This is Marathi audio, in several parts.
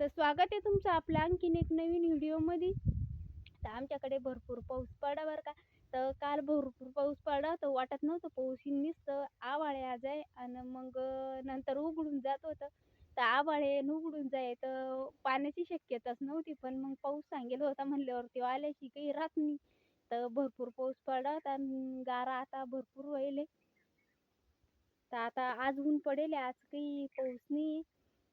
तर स्वागत आहे तुमचं आपलं आणखीन एक नवीन व्हिडिओमध्ये. तर आमच्याकडे भरपूर पाऊस पडा बरं का. तर काल भरपूर पाऊस पडा तर वाटत नव्हतं पाऊस. नुसतं आवाळे आज आहे आणि मग नंतर उघडून जात होतं. तर आवाळे उघडून जाय तर पाण्याची शक्यताच नव्हती. पण मग पाऊस सांगेल होता म्हणल्यावरती आल्याची काही राहत नाही. तर भरपूर पाऊस पडत आणि गारा आता भरपूर व्हायले. तर आता आज ऊन पडेल आज काही पाऊस नाही.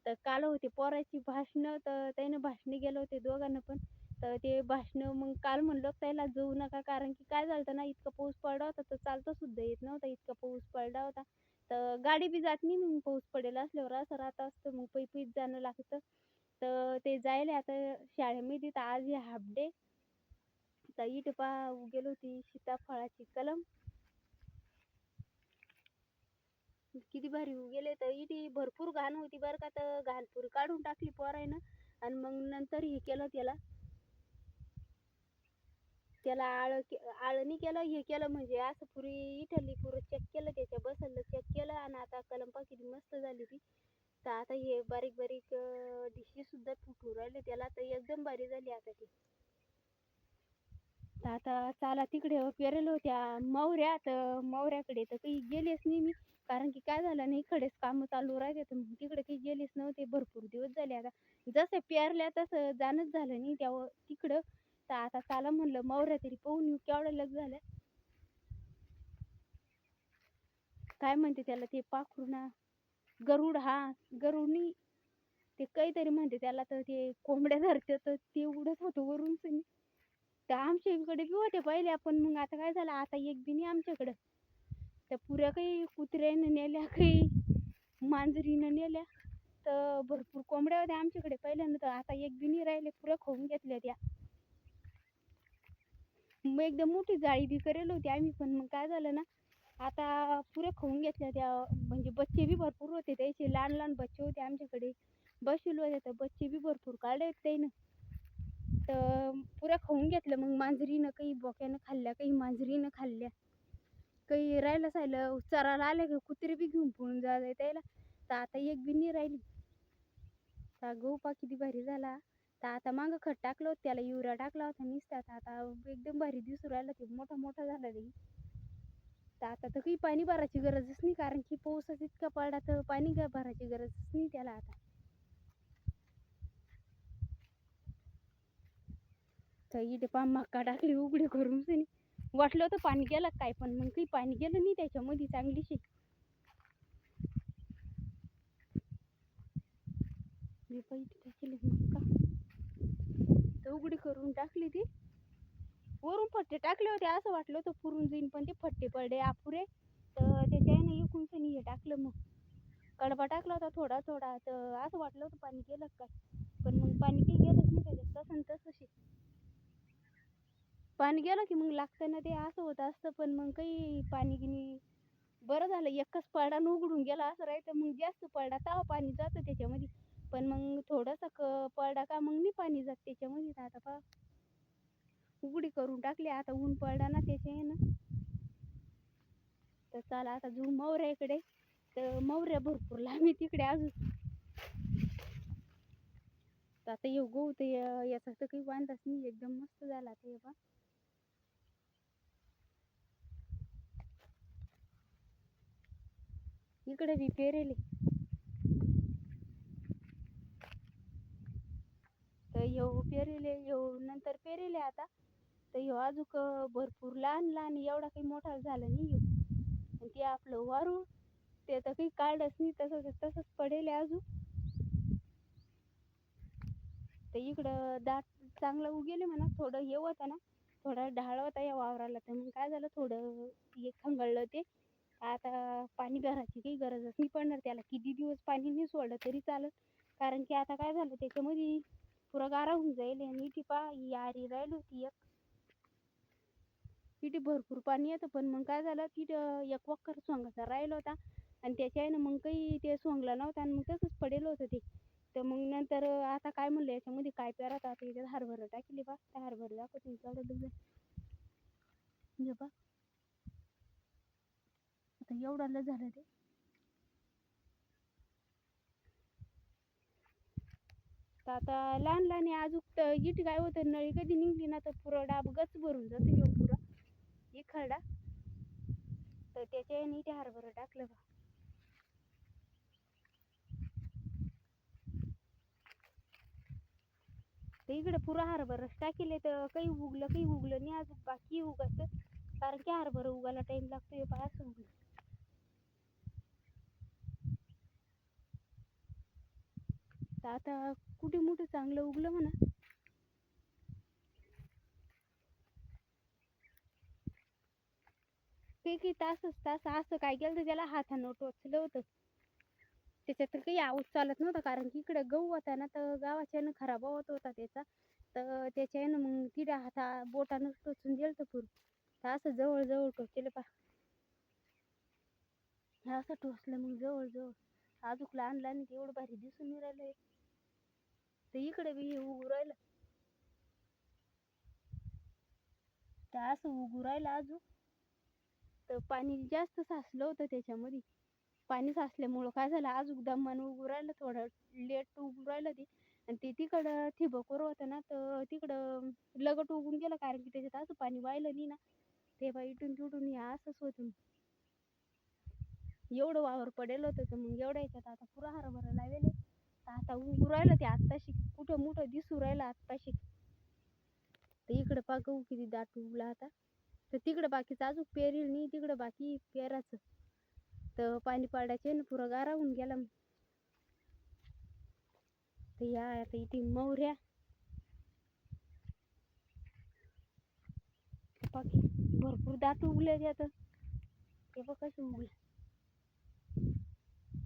तर काल होते पोराची भाषणं तर त्यानं भाषणे गेलं होते दोघांना पण. तर ते भाषणं मग काल म्हणलं त्याला जाऊ नका कारण की काय झालं ना इतका पाऊस पडला होता तर चालता सुद्धा येत नव्हता इतका पाऊस पडला होता. तर गाडी बी जात नाही मग पाऊस पडेल असल्यावर असं राहत असतं मग पै पैच जाणं लागतं. तर ते जायला आता शाळेमध्ये तर आज हे हाफ डे तर इथे पा गेलो होती सीताफळाची कलम. किती भारी होऊ गेले तर इथे भरपूर घाण होती बरं का. तर घाण पुरी काढून टाकली पोरायनं आणि मग नंतर हे केलं त्याला. त्याला आळ आळणी केलं हे केलं म्हणजे असं पुरी इथली पुरं चेक केलं त्याच्या बसलं चेक केलं आणि आता कलम किती मस्त झाली ती. तर आता हे बारीक बारीक डिशी सुद्धा फुटू राहिले त्याला तर एकदम भारी झाली आता ती. तर आता चाला तिकडे पेरेल होत्या मौऱ्या तर मौऱ्याकडे तर काही गेलेच नाही मी. कारण की काय झालं नाही इकडेच कामं चालू राहते तर मग तिकडे काही गेलेच नव्हते. भरपूर दिवस झाले आता. जसं पेरल्या तसं जाणंच झालं नाही. त्या तिकडं तर आता चाला म्हणलं मावऱ्या तरी पाहून येऊ. केवढ्या लग झाल्या? काय म्हणते त्याला ते पाखरूना गरुड हा गरुडनी ते काहीतरी म्हणते त्याला तर ते कोंबड्या धरते तर ते उडत होतं वरून तर आमच्या इकडे बी होते पहिले. पण मग आता काय झालं? आता एक बी नाही आमच्याकडं. त्या पुऱ्या काही कुत्र्यानं नेल्या काही मांजरीनं नेल्या. तर भरपूर कोंबड्या होत्या आमच्याकडे पहिल्यांदा तर. आता एक बिनी राहिले पुऱ्या खाऊन घेतल्या त्या. मग एकदम मोठी जाळी बी करेल होती आम्ही पण मग काय झालं ना आता पुऱ्या खाऊन घेतल्या त्या. म्हणजे बच्चे बी भरपूर होते त्याचे लहान लहान बच्चे होते आमच्याकडे. बसले होते तर बच्चे बी भरपूर काढले त्यानं. तर पुऱ्या खाऊन घेतल्या मग मांजरीनं काही बोक्यानं खाल्ल्या काही मांजरीनं खाल्ल्या. काही राहिलं सायलं चरायला आले का कुत्रे बी घेऊन पळून जायला त्याला. तर आता एक बी नाही राहिली. तर गहू पा किती भारी झाला. तर आता मागं खत टाकलं होतं त्याला युरिया टाकला होता निसत्यात आता एकदम भारी दिसू राहिला ते मोठा मोठा झाला ते. तर आता तर काही पाणी भरायची गरजच नाही कारण की पाऊसच इतका पडला तर पाणी भरायची गरजच नाही त्याला आता. तर इथे पा मक्का टाकली उघडी करून वाटलं होतं पाणी गेलं काय पण मग काही पाणी गेलं नाही त्याच्यामध्ये चांगलीशी मी पहिली टाकली का? तर उघडी करून टाकली ती. वरून फट्टे टाकले होते असं वाटलं होतं पुरून जाईन पण ते फट्टे पडले आपुरे. तर त्याच्यानं एकूणच सनी हे टाकलं मग. कडबा टाकला होता थोडा थोडा. तर असं वाटलं होतं पाणी गेलं काय? पण मग पाणी काही गेलंच नाही त्याच्यात. तसं तसंशी पाणी गेलं की मग लागतं ना ते असं होत असतं पण मग काही पाणी गिनी बरं झालं. एकच पडा उघडून गेला असं राहायचं मग जास्त पडा तेव्हा पाणी जातं त्याच्यामध्ये. पण मग थोडंसं क पडा का मग नाही पाणी जात त्याच्यामध्ये. तर आता पा उघडी करून टाकली. आता ऊन पडला ना त्याच्या ना तर चला आता जू मौऱ्या इकडे. तर मौऱ्या भरपूर लांबी तिकडे अजून. तर आता येऊ गहू ते याचा तर काही वांधाच नाही. एकदम मस्त झाला आता हे इकडे बी पेरेले. तर येऊ पेरेले येऊ नंतर पेरेले आता. तर ह्यो अजूक भरपूर लहान लहान एवढा काही मोठा झाला नाही येऊ आणि ते आपलं वारू ते तर काही काढच नाही तसंच तसंच पडेल अजून. तर इकडं दाट चांगलं उगेले म्हणा थोडं हे होतं ना थोडा ढाळ होता या वावराला तर मग काय झालं थोडं हे खंगळलं ते. आता पाणी भरायची काही गरजच नाही पडणार त्याला. किती दिवस पाणी नाही सोडलं तरी चालत कारण की आता काय झालं त्याच्यामध्ये पुरा गारा होऊन जाईल आणि इथे पा यारी राहिली होती एक. तिथे भरपूर पाणी येतं पण मग काय झालं तिथं एक वक्कर सोंगाचा राहिला होता. आणि त्याच्यानं मग काही ते सोंगला नव्हता आणि मग तसंच पडेल होतं ते. तर मग नंतर आता काय म्हणलं याच्यामध्ये काय पेरात आता याच्यात हरभरा टाकली बा. त्या हरभरा दाखवते तेवढं बघ. आता एवढालं झालं ते तर आता लहान लहान आहे अजून इट काय होतं नळी कधी निघली ना तर पुरं डाब गच भरून जातो येऊ पुरा. इखरडा. तर त्याच्या याने ते हरभरा टाकलं बा. तर इकडे पुरा हरभराच टाकेले तर काही उगलं काही उगलं नाही अजून बाकी उगायचं कारण की हरभरा उगायला टाइम लागतो हे पहा असं उगलं तर आता कुठे मोठं चांगलं उगलं म्हणा. ते की तासच तास असं काय केलं तर त्याला हातानं टोचलं होतं. त्याच्यात तर काही आवाज चालत नव्हता कारण की इकडे गहू होता ना तर गावाच्यानं खराब होत होता त्याचा. तर त्याच्यानं मग तिथे हाता बोटानं टोचून दिलं तर पूर. तर असं जवळ जवळ पा असं टोचलं मग जवळ जवळ लहान लहान एवढं भारी दिसून नाही राहिलंय. तर इकडे बी हे उगू राहिलं. तर असं उगू राहिलं अजून. तर पाणी जास्त साचलं होतं त्याच्यामध्ये. पाणी साचल्यामुळं काय झालं अजून दमान उगू राहिलं थोडं लेट उगू राहिलं ते. आणि ते तिकडं ठिबकवर होतं ना तर तिकडं लगट उगून गेलं कारण की त्याच्यात असं पाणी वाहिलं नाही ना. ते बा इटून तिटून या असंच होतं. एवढं वावर पडेल होतं तर मग एवढ्या याच्यात आता पुरा हरभरा लावेल. तर आता उगू राहिलं ते आत्ताशी कुठं मोठं दिसू राहिलं आत्ताशी. तर इकडं पा गहू किती दाट उगला आता. तर तिकडं बाकीचं अजून पेरील नाही तिकडं बाकी पेराचं. तर पाणी पाडायचे ना पुरं गारा होऊन गेला मग तर या आता इथे मोहऱ्या. बाकी भरपूर दात उगले ते आता. ते बघ कसे उगले.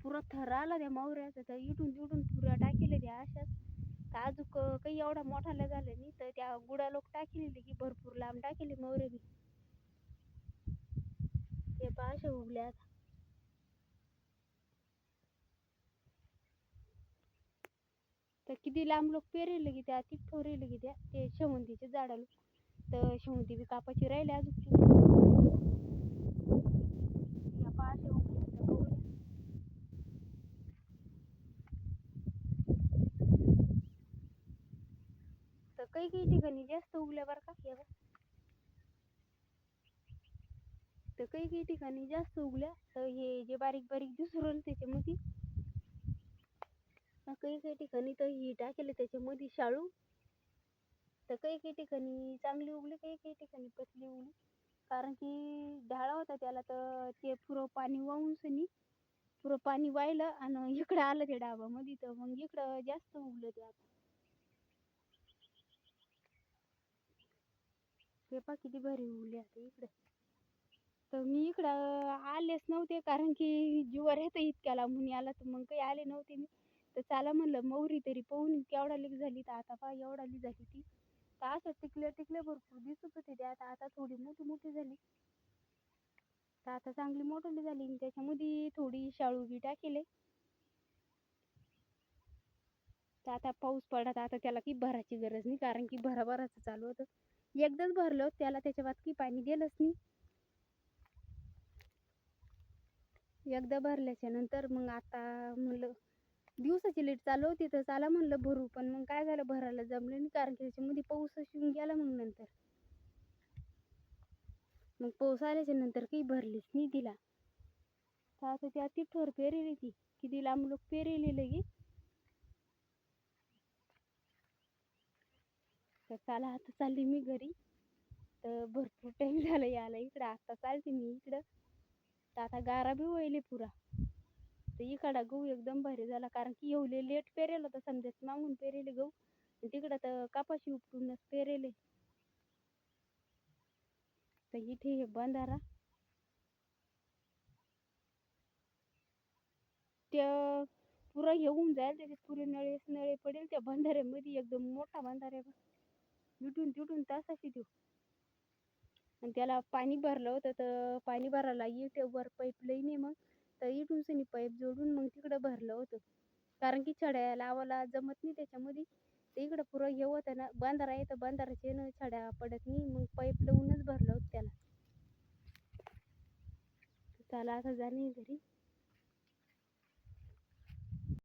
पुरा थर आला त्या मोहऱ्याचा तर इटून तिटून पुऱ्या टाकेले त्या अशाच. तर अजून काही एवढा मोठाला झालं नाही तर त्या गुडा लोक टाकेले की भरपूर लांब टाकेले मोहरे बी. ते पाशे असे उगले आता. तर किती लांब लोक पेरेले की त्या ती ठोरेले की त्या ते शेवंतीचे झाडं लोक तर शेवंती बी कापाची राहिले अजून. या पहा उगल्या उगले आता मोहऱ्या. तर काही काही ठिकाणी जास्त उगल्या बरं का या तर काही काही ठिकाणी जास्त उगल्या तर हे जे बारीक बारीक दिसू राहिले त्याच्यामध्ये. काही काही ठिकाणी तर ही टाकेले त्याच्यामध्ये शाळू. तर काही काही ठिकाणी चांगली उगली काही काही ठिकाणी पतली उगली. कारण की ढाळा होता त्याला तर ते पुरं पाणी वाहून सनी पुरं पाणी वाहिलं आणि इकडं आलं ते डाबामध्ये तर मग इकडं जास्त उगलं ते आता. ते किती भारी उरले आता इकडे. तर मी इकडं आलेच नव्हते कारण की जीवर येतं इतक्या लांबून आला तर मग काही आले नव्हते मी. तर चला म्हणलं मौरी तरी पाहून केवढा लीक झाली तर आता पहा एवढा लीक झाली ती. तर असं टिकले टिकले भरपूर दिसत होते ते आता आता थोडी मोठी मोठी झाली. तर आता चांगली मोठी झाली आणि त्याच्यामध्ये थोडी शाळू बी टाकेले. तर आता पाऊस पडत आता त्याला काही भरायची गरज नाही कारण की भराभराचं चालू होतं. एकदाच भरलं त्याला त्याच्या बाद काही पाणी गेलंच नाही. एकदा भरल्याच्या नंतर मग आता म्हणलं दिवसाची लेट चालू होती तर चाला म्हणलं भरू पण मग काय झालं भरायला जमलं नाही कारण की त्याच्यामध्ये पाऊसच येऊन गेला मग नंतर. मग पाऊस आल्याच्यानंतर काही भरलीच नाही तिला. आता ती अति ठोर पेरेली ती किती लांब लोक पेरेली लगी तर चला आता चालली मी घरी. तर भरपूर टाईम झाला यायला इकडं. आता चालते मी इकडं. तर आता गारा बी वळली पुरा. तर इकडा गहू एकदम भारी झाला. कारण की येवले लेट पेरेल होता समजाच मागून पेरेले गहू. तिकडं तर कापाशी उपटूनच पेरेले. तर इथे हे बंधारा. त्या पुरा हे होऊन जाईल त्याच्यात पुरे नळे नळे पडेल. त्या बंधाऱ्यामध्ये एकदम मोठा बंधारा आहे इटून तिटून तासाशी देऊ. आणि त्याला पाणी भरलं होतं तर पाणी भरायला युट्यूबवर वर पाईप लाईन आहे मग. तर इटून सनी पाईप जोडून मग तिकडं भरलं होतं. कारण की छड्या लावायला जमत नाही त्याच्यामध्ये. ते इकडं पुरं हे होतं ना बंधारा आहे तर बंधाराचे ना छड्या पडत नाही. मग पाईप लावूनच भरलं होतं त्याला. चला आता जाणे घरी.